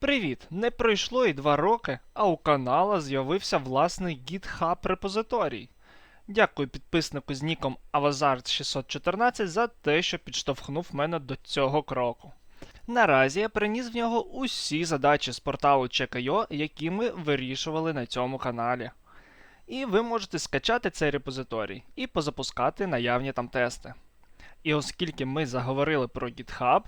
Привіт! Не пройшло і два роки, а у канала з'явився власний GitHub репозиторій. Дякую підписнику з ніком Avazard614 за те, що підштовхнув мене до цього кроку. Наразі я приніс в нього усі задачі з порталу Check.io, які ми вирішували на цьому каналі. І ви можете скачати цей репозиторій і позапускати наявні там тести. І оскільки ми заговорили про GitHub,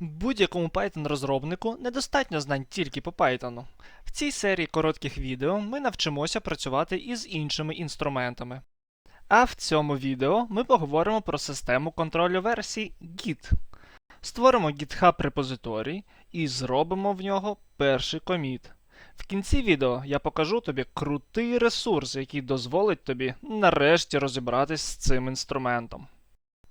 Будь-якому Python-розробнику недостатньо знань тільки по Python. В цій серії коротких відео ми навчимося працювати із іншими інструментами. А в цьому відео ми поговоримо про систему контролю версій Git. Створимо GitHub репозиторій і зробимо в нього перший коміт. В кінці відео я покажу тобі крутий ресурс, який дозволить тобі нарешті розібратись з цим інструментом.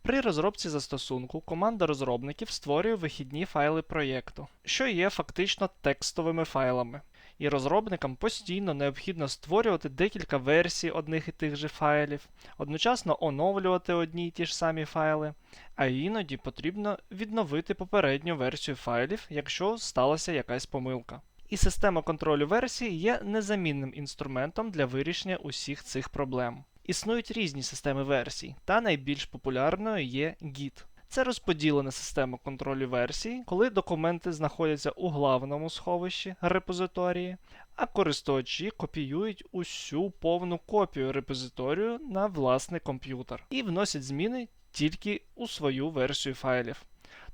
При розробці застосунку команда розробників створює вихідні файли проєкту, що є фактично текстовими файлами. І розробникам постійно необхідно створювати декілька версій одних і тих же файлів, одночасно оновлювати одні й ті ж самі файли, а іноді потрібно відновити попередню версію файлів, якщо сталася якась помилка. І система контролю версій є незамінним інструментом для вирішення усіх цих проблем. Існують різні системи версій, та найбільш популярною є Git. Це розподілена система контролю версій, коли документи знаходяться у главному сховищі репозиторії, а користувачі копіюють усю повну копію репозиторію на власний комп'ютер і вносять зміни тільки у свою версію файлів.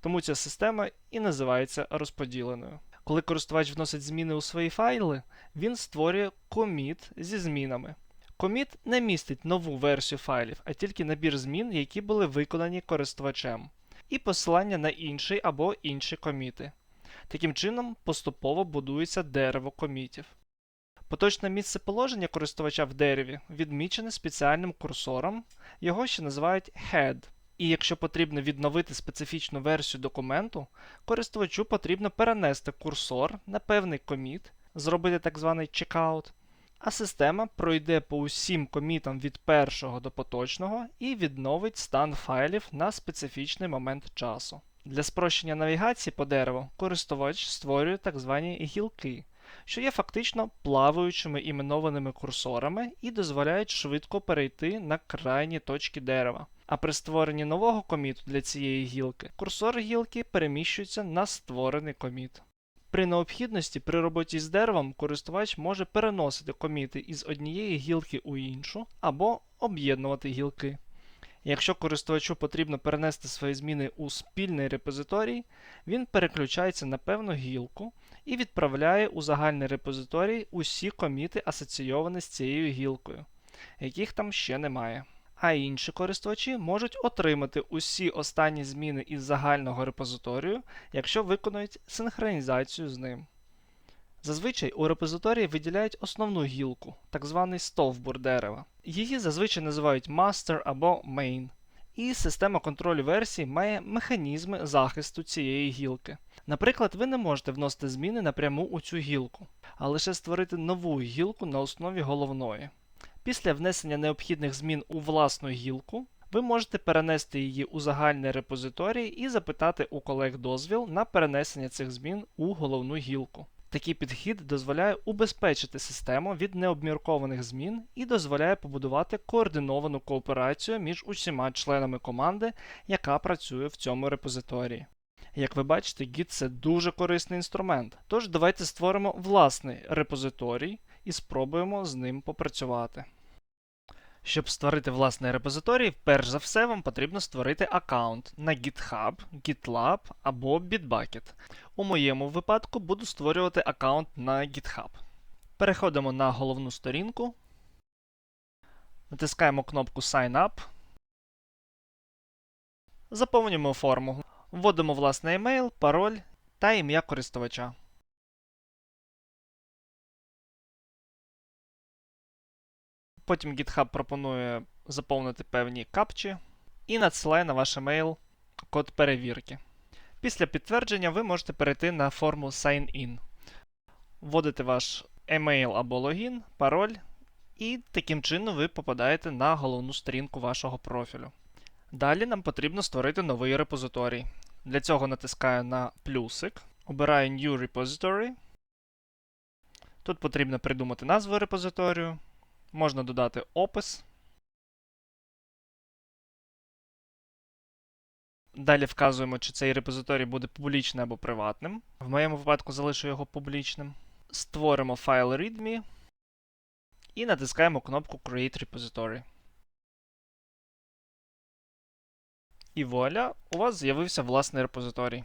Тому ця система і називається розподіленою. Коли користувач вносить зміни у свої файли, він створює коміт зі змінами. Коміт не містить нову версію файлів, а тільки набір змін, які були виконані користувачем, і посилання на інший або інші коміти. Таким чином, поступово будується дерево комітів. Поточне місце положення користувача в дереві відмічене спеціальним курсором, його ще називають head. І якщо потрібно відновити специфічну версію документу, користувачу потрібно перенести курсор на певний коміт, зробити так званий checkout, а система пройде по усім комітам від першого до поточного і відновить стан файлів на специфічний момент часу. Для спрощення навігації по дереву користувач створює так звані гілки, що є фактично плаваючими іменованими курсорами і дозволяють швидко перейти на крайні точки дерева. А при створенні нового коміту для цієї гілки курсор гілки переміщується на створений коміт. При необхідності при роботі з деревом користувач може переносити коміти із однієї гілки у іншу або об'єднувати гілки. Якщо користувачу потрібно перенести свої зміни у спільний репозиторій, він переключається на певну гілку і відправляє у загальний репозиторій усі коміти, асоційовані з цією гілкою, яких там ще немає. А інші користувачі можуть отримати усі останні зміни із загального репозиторію, якщо виконують синхронізацію з ним. Зазвичай у репозиторії виділяють основну гілку, так званий стовбур дерева. Її зазвичай називають master або main. І система контролю версій має механізми захисту цієї гілки. Наприклад, ви не можете вносити зміни напряму у цю гілку, а лише створити нову гілку на основі головної. Після внесення необхідних змін у власну гілку, ви можете перенести її у загальний репозиторій і запитати у колег дозвіл на перенесення цих змін у головну гілку. Такий підхід дозволяє убезпечити систему від необміркованих змін і дозволяє побудувати координовану кооперацію між усіма членами команди, яка працює в цьому репозиторії. Як ви бачите, Git це дуже корисний інструмент. Тож давайте створимо власний репозиторій і спробуємо з ним попрацювати. Щоб створити власний репозиторій, перш за все вам потрібно створити аккаунт на GitHub, GitLab або Bitbucket. У моєму випадку буду створювати аккаунт на GitHub. Переходимо на головну сторінку, натискаємо кнопку Sign Up, заповнюємо форму, вводимо власний емейл, пароль та ім'я користувача. Потім GitHub пропонує заповнити певні капчі і надсилає на ваш емейл код перевірки. Після підтвердження ви можете перейти на форму Sign In. Вводите ваш емейл або логін, пароль, і таким чином ви попадаєте на головну сторінку вашого профілю. Далі нам потрібно створити новий репозиторій. Для цього натискаю на плюсик Обираю New Repository. Тут потрібно придумати назву репозиторію. Можна додати опис. Далі вказуємо, чи цей репозиторій буде публічним або приватним. В моєму випадку залишу його публічним. Створимо файл README і натискаємо кнопку Create Repository. І вуаля, у вас з'явився власний репозиторій.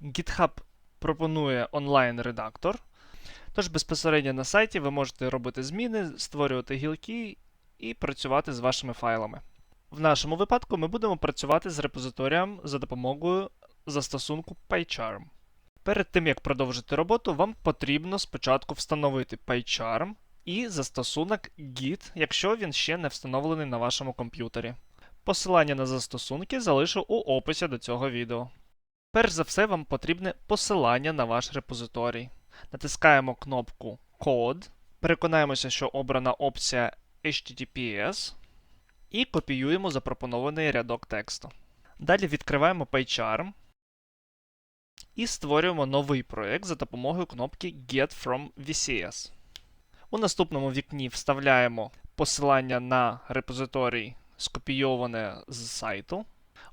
GitHub пропонує онлайн-редактор. Тож безпосередньо на сайті ви можете робити зміни, створювати гілки і працювати з вашими файлами. В нашому випадку ми будемо працювати з репозиторієм за допомогою застосунку PyCharm. Перед тим як продовжити роботу, вам потрібно спочатку встановити PyCharm і застосунок Git, якщо він ще не встановлений на вашому комп'ютері. Посилання на застосунки залишу у описі до цього відео. Перш за все, вам потрібне посилання на ваш репозиторій. Натискаємо кнопку Code, переконаємося, що обрана опція HTTPS і копіюємо запропонований рядок тексту. Далі відкриваємо PyCharm і створюємо новий проєкт за допомогою кнопки Get from VCS. У наступному вікні вставляємо посилання на репозиторій, скопійоване з сайту.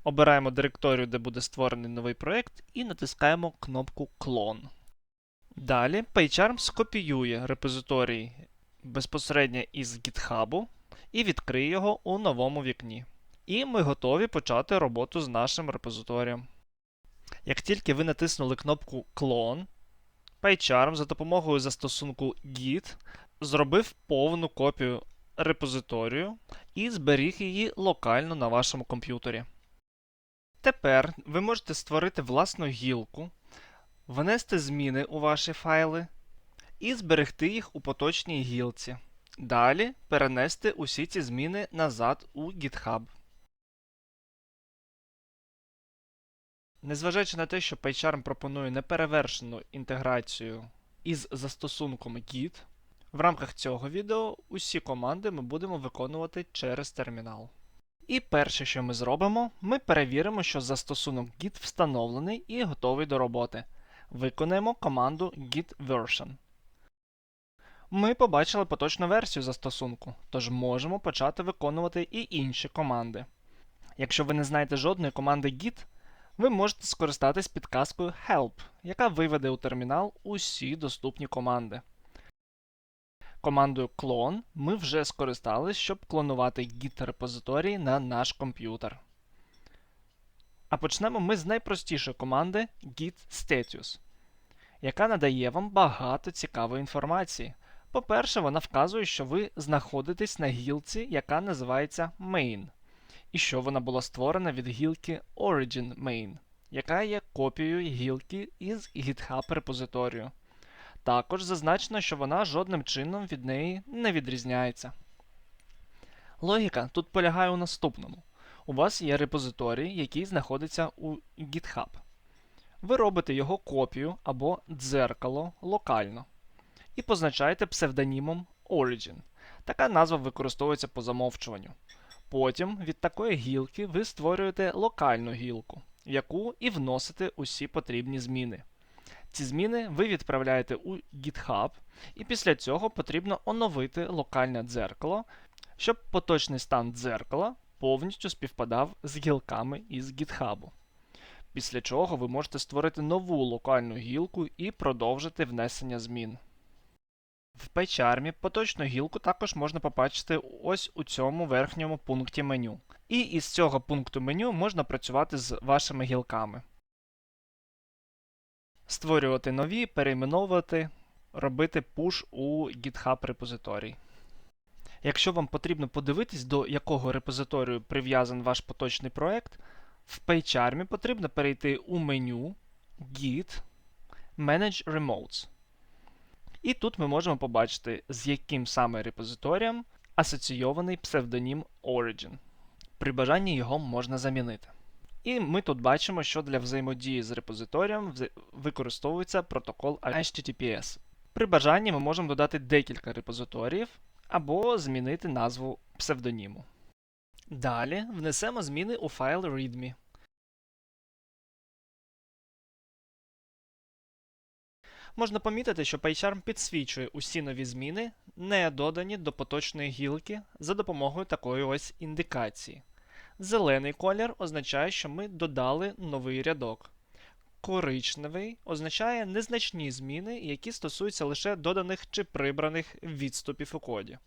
Обираємо директорію, де буде створений новий проєкт, і натискаємо кнопку Clone. Далі PyCharm скопіює репозиторій безпосередньо із GitHub і відкриє його у новому вікні. І ми готові почати роботу з нашим репозиторієм. Як тільки ви натиснули кнопку Clone, PyCharm за допомогою застосунку Git зробив повну копію репозиторію і зберіг її локально на вашому комп'ютері. Тепер ви можете створити власну гілку, внести зміни у ваші файли і зберегти їх у поточній гілці. Далі перенести усі ці зміни назад у GitHub. Незважаючи на те, що PyCharm пропонує неперевершену інтеграцію із застосунком Git, в рамках цього відео усі команди ми будемо виконувати через термінал. І перше, що ми зробимо, ми перевіримо, що застосунок Git встановлений і готовий до роботи. Виконаємо команду git version. Ми побачили поточну версію застосунку, тож можемо почати виконувати і інші команди. Якщо ви не знаєте жодної команди Git, ви можете скористатись підказкою Help, яка виведе у термінал усі доступні команди. Командою clone ми вже скористались, щоб клонувати Git репозиторій на наш комп'ютер. А почнемо ми з найпростішої команди git status, яка надає вам багато цікавої інформації. По-перше, вона вказує, що ви знаходитесь на гілці, яка називається main, і що вона була створена від гілки Origin Main, яка є копією гілки із GitHub репозиторію. Також зазначено, що вона жодним чином від неї не відрізняється. Логіка тут полягає у наступному. У вас є репозиторій, який знаходиться у GitHub. Ви робите його копію або дзеркало локально і позначаєте псевдонімом Origin. Така назва використовується по замовчуванню. Потім від такої гілки ви створюєте локальну гілку, в яку і вносите усі потрібні зміни. Ці зміни ви відправляєте у GitHub, і після цього потрібно оновити локальне дзеркало, щоб поточний стан дзеркала повністю співпадав з гілками із GitHub. Після чого ви можете створити нову локальну гілку і продовжити внесення змін. В PyCharm поточну гілку також можна побачити ось у цьому верхньому пункті меню. І із цього пункту меню можна працювати з вашими гілками. Створювати нові, перейменовувати, робити пуш у GitHub репозиторій. Якщо вам потрібно подивитись, до якого репозиторію прив'язан ваш поточний проект, в PyCharm потрібно перейти у меню Git Manage Remotes. І тут ми можемо побачити, з яким саме репозиторієм асоційований псевдонім Origin. При бажанні його можна замінити. І ми тут бачимо, що для взаємодії з репозиторієм використовується протокол HTTPS. При бажанні ми можемо додати декілька репозиторіїв або змінити назву псевдоніму. Далі внесемо зміни у файл README. Можна помітити, що PyCharm підсвічує усі нові зміни, не додані до поточної гілки за допомогою такої ось індикації. Зелений колір означає, що ми додали новий рядок. Коричневий означає незначні зміни, які стосуються лише доданих чи прибраних відступів у коді.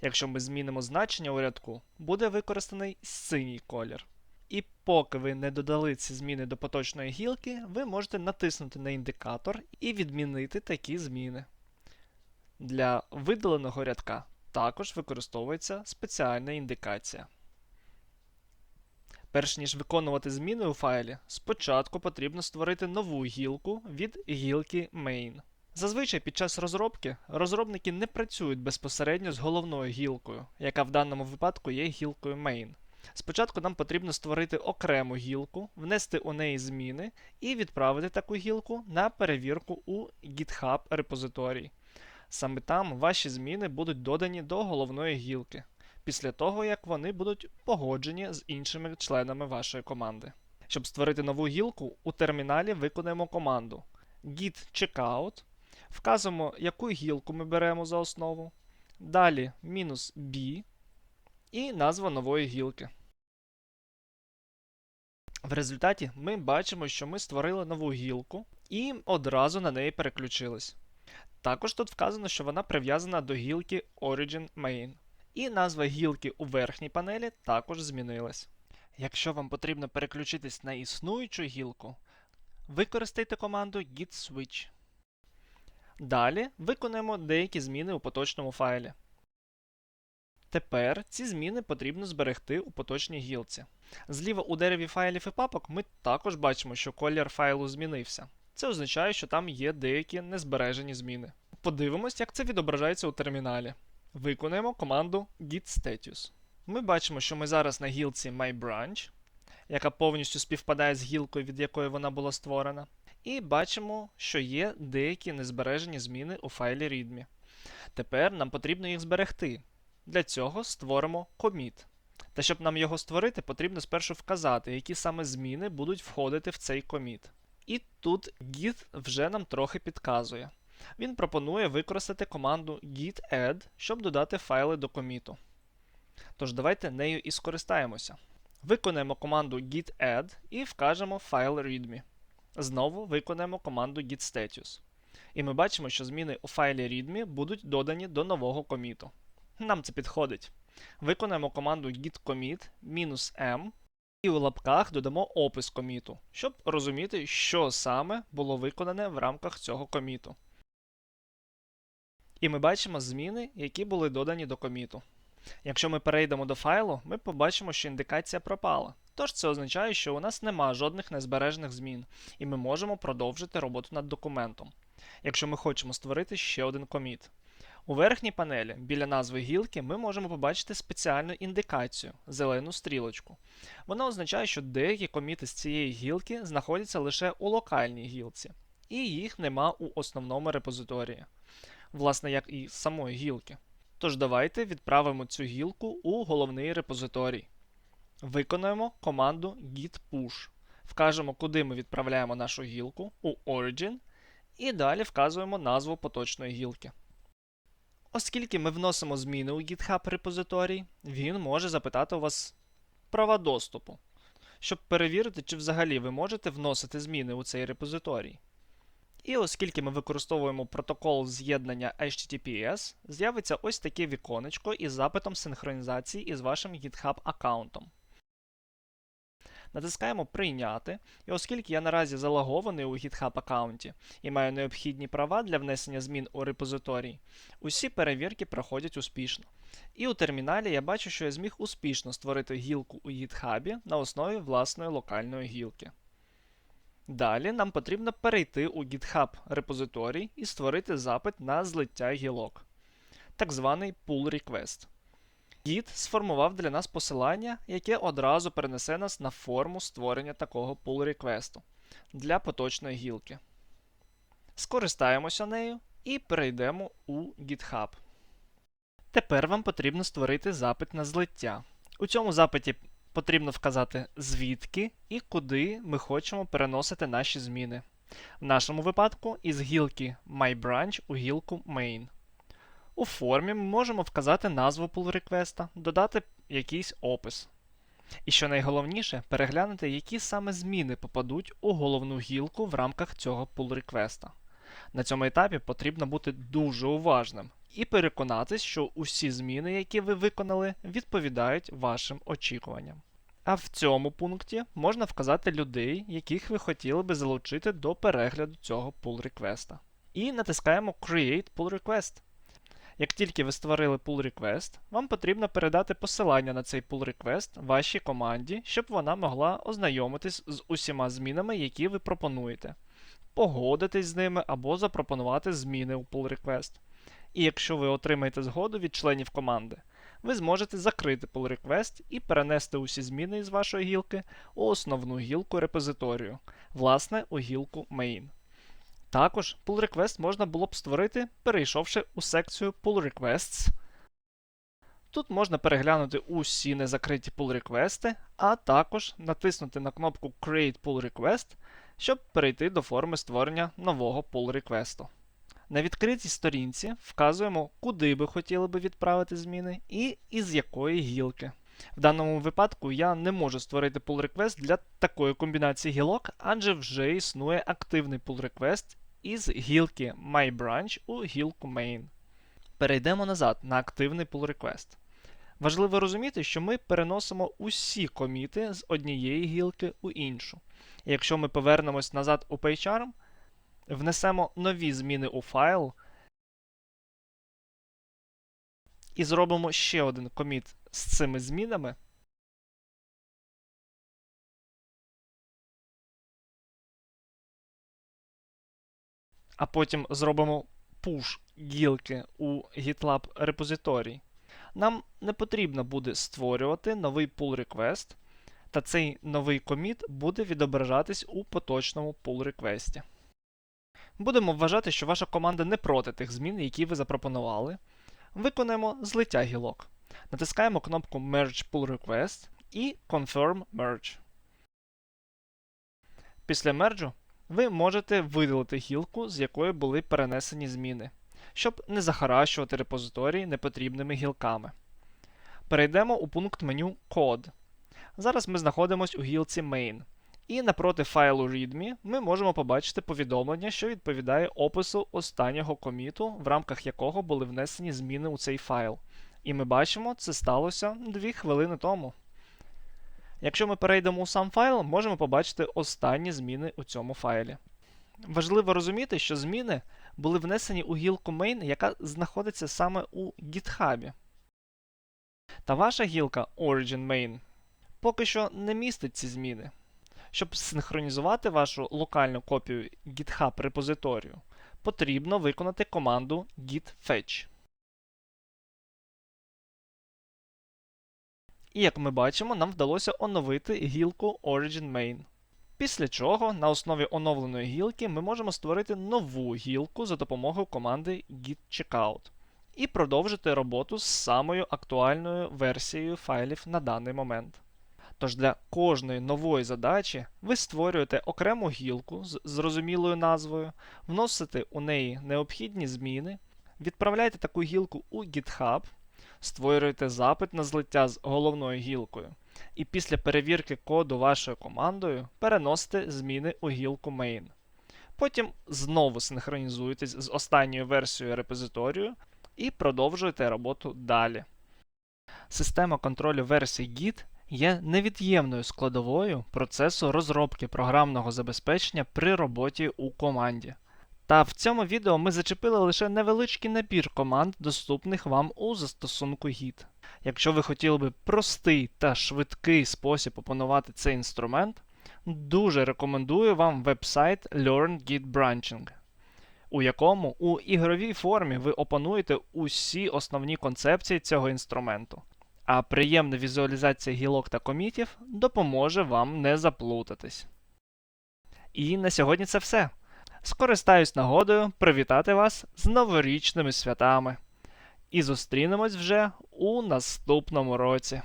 Якщо ми змінимо значення у рядку, буде використаний синій колір. І поки ви не додали ці зміни до поточної гілки, ви можете натиснути на індикатор і відмінити такі зміни. Для видаленого рядка також використовується спеціальна індикація. Перш ніж виконувати зміни у файлі, спочатку потрібно створити нову гілку від гілки main. Зазвичай під час розробки розробники не працюють безпосередньо з головною гілкою, яка в даному випадку є гілкою main. Спочатку нам потрібно створити окрему гілку, внести у неї зміни і відправити таку гілку на перевірку у GitHub репозиторій. Саме там ваші зміни будуть додані до головної гілки, після того як вони будуть погоджені з іншими членами вашої команди. Щоб створити нову гілку, у терміналі виконаємо команду git checkout, вказуємо, яку гілку ми беремо за основу, далі мінус b і назва нової гілки. В результаті ми бачимо, що ми створили нову гілку і одразу на неї переключились. Також тут вказано, що вона прив'язана до гілки Origin Main. І назва гілки у верхній панелі також змінилась. Якщо вам потрібно переключитись на існуючу гілку, використайте команду git switch. Далі виконаємо деякі зміни у поточному файлі. Тепер ці зміни потрібно зберегти у поточній гілці. Зліва у дереві файлів і папок ми також бачимо, що колір файлу змінився. Це означає, що там є деякі незбережені зміни. Подивимось, як це відображається у терміналі. Виконуємо команду git status. Ми бачимо, що ми зараз на гілці MyBranch, яка повністю співпадає з гілкою, від якої вона була створена. І бачимо, що є деякі незбережені зміни у файлі readme. Тепер нам потрібно їх зберегти. Для цього створимо commit. Та щоб нам його створити, потрібно спершу вказати, які саме зміни будуть входити в цей коміт. І тут git вже нам трохи підказує. Він пропонує використати команду git add, щоб додати файли до коміту. Тож давайте нею і скористаємося. Виконаємо команду git add і вкажемо файл readme. Знову виконаємо команду git status. І ми бачимо, що зміни у файлі readme будуть додані до нового коміту. Нам це підходить. Виконаємо команду git commit "-m і у лапках додамо опис коміту, щоб розуміти, що саме було виконане в рамках цього коміту. І ми бачимо зміни, які були додані до коміту. Якщо ми перейдемо до файлу, ми побачимо, що індикація пропала. Тож це означає, що у нас нема жодних незбережних змін, і ми можемо продовжити роботу над документом. Якщо ми хочемо створити ще один коміт. У верхній панелі біля назви гілки ми можемо побачити спеціальну індикацію зелену стрілочку. Вона означає, що деякі коміти з цієї гілки знаходяться лише у локальній гілці, і їх нема у основному репозиторії, власне, як і самої гілки. Тож давайте відправимо цю гілку у головний репозиторій. Виконуємо команду git push. Вкажемо, куди ми відправляємо нашу гілку у Origin, і далі вказуємо назву поточної гілки. Оскільки ми вносимо зміни у GitHub репозиторій, він може запитати у вас права доступу, щоб перевірити, чи взагалі ви можете вносити зміни у цей репозиторій. І оскільки ми використовуємо протокол з'єднання HTTPS, з'явиться ось таке віконечко із запитом синхронізації із вашим GitHub аккаунтом. Натискаємо Прийняти, і оскільки я наразі залогований у GitHub аккаунті і маю необхідні права для внесення змін у репозиторій, усі перевірки проходять успішно. І у терміналі я бачу, що я зміг успішно створити гілку у GitHub на основі власної локальної гілки. Далі нам потрібно перейти у GitHub репозиторій і створити запит на злиття гілок, так званий pull request. Git сформував для нас посилання, яке одразу перенесе нас на форму створення такого pull реквесту для поточної гілки. Скористаємося нею і перейдемо у GitHub. Тепер вам потрібно створити запит на злиття. У цьому запиті потрібно вказати звідки і куди ми хочемо переносити наші зміни. В нашому випадку із гілки MyBranch у гілку Main. У формі ми можемо вказати назву pull реквеста, додати якийсь опис. І що найголовніше, переглянути, які саме зміни попадуть у головну гілку в рамках цього pull реквеста. На цьому етапі потрібно бути дуже уважним і переконатись, що усі зміни, які ви виконали, відповідають вашим очікуванням. А в цьому пункті можна вказати людей, яких ви хотіли би залучити до перегляду цього pull реквеста. І натискаємо Create Pull Request. Як тільки ви створили pull request, вам потрібно передати посилання на цей pull request вашій команді, щоб вона могла ознайомитись з усіма змінами, які ви пропонуєте, погодитись з ними або запропонувати зміни у pull request. І якщо ви отримаєте згоду від членів команди, ви зможете закрити pull request і перенести усі зміни із вашої гілки у основну гілку репозиторію, власне, у гілку main. Також pull request можна було б створити, перейшовши у секцію Pull Requests. Тут можна переглянути усі незакриті pull реквести, а також натиснути на кнопку Create Pull Request, щоб перейти до форми створення нового pull реквесту. На відкритій сторінці вказуємо, куди би хотіли би відправити зміни і із якої гілки. В даному випадку я не можу створити pull request для такої комбінації гілок, адже вже існує активний pull request із гілки MyBranch у гілку Main. Перейдемо назад на активний pull request. Важливо розуміти, що ми переносимо усі коміти з однієї гілки у іншу. Якщо ми повернемось назад у PyCharm, внесемо нові зміни у файл і зробимо ще один коміт з цими змінами. А потім зробимо push гілки у GitLab репозиторій. Нам не потрібно буде створювати новий pull request, та цей новий коміт буде відображатись у поточному pull реквесті. Будемо вважати, що ваша команда не проти тих змін, які ви запропонували. Виконуємо злиття гілок. Натискаємо кнопку Merge Pull Request і Confirm Merge. Після мерджу ви можете видалити гілку, з якої були перенесені зміни, щоб не захаращувати репозиторій непотрібними гілками. Перейдемо у пункт меню Code. Зараз ми знаходимося у гілці Main. І напроти файлу README ми можемо побачити повідомлення, що відповідає опису останнього коміту, в рамках якого були внесені зміни у цей файл. І ми бачимо, це сталося 2 хвилини тому. Якщо ми перейдемо у сам файл, можемо побачити останні зміни у цьому файлі. Важливо розуміти, що зміни були внесені у гілку main, яка знаходиться саме у GitHub. Та ваша гілка Origin Main поки що не містить ці зміни. Щоб синхронізувати вашу локальну копію GitHub репозиторію, потрібно виконати команду git fetch. І як ми бачимо, нам вдалося оновити гілку Origin Main. Після чого на основі оновленої гілки ми можемо створити нову гілку за допомогою команди git checkout і продовжити роботу з самою актуальною версією файлів на даний момент. Тож для кожної нової задачі ви створюєте окрему гілку з зрозумілою назвою, вносите у неї необхідні зміни, відправляєте таку гілку у GitHub, створюєте запит на злиття з головною гілкою, і після перевірки коду вашою командою переносите зміни у гілку main. Потім знову синхронізуєтесь з останньою версією репозиторію і продовжуєте роботу далі. Система контролю версій Git є невід'ємною складовою процесу розробки програмного забезпечення при роботі у команді. Та в цьому відео ми зачепили лише невеличкий набір команд, доступних вам у застосунку Git. Якщо ви хотіли би простий та швидкий спосіб опанувати цей інструмент, дуже рекомендую вам веб-сайт Learn Git Branching, у якому у ігровій формі ви опануєте усі основні концепції цього інструменту. А приємна візуалізація гілок та комітів допоможе вам не заплутатись. І на сьогодні це все. Скористаюсь нагодою привітати вас з новорічними святами. І зустрінемось вже у наступному році.